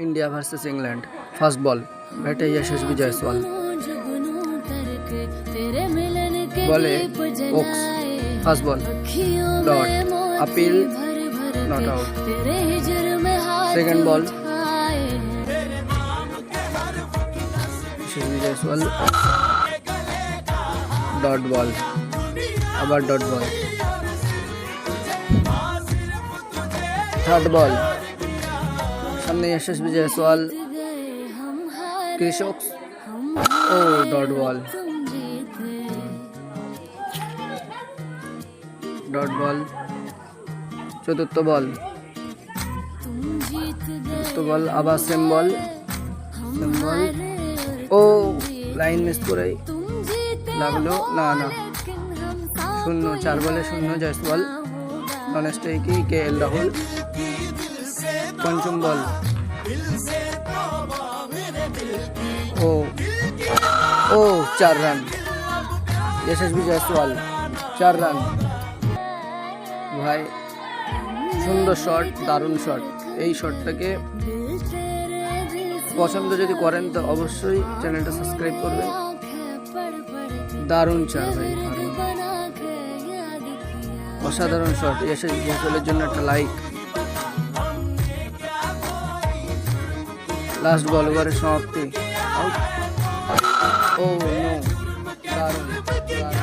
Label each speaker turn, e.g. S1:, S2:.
S1: India versus England first ball बैटे यशस्वी जायसवाल
S2: बोले
S1: Oaks.
S2: Woakes
S1: first ball
S2: dot appeal
S1: not out
S2: second
S1: Second
S2: ball
S1: ball. Yashasvi Jaiswal dot ball আবার dot ball third বল সামনে यशस्वी जायसवाल কৃষক O dot ball dot ball চতুর্থ বল চতুর্থ বল আবার same ball same ball ও line miss করে লাগলো না না শূন্য চার বলে শূন্য জয়সওয়াল নন স্ট্রাইকি কে এল রাহুল পঞ্চম বল ও ও চার রান यशस्वी জয়সওয়াল চার রান ভাই সুন্দর শট দারুণ শট এই শটটাকে পছন্দ যদি করেন তো অবশ্যই চ্যানেলটা সাবস্ক্রাইব করবেন দারুণ চার ভাই দারুণ অসাধারণ শট यशस्वी জয়সওয়ালের জন্য একটা লাইক লাস্ট বল ওভারের সমাপ্তি ও নো দারুণ দারুণ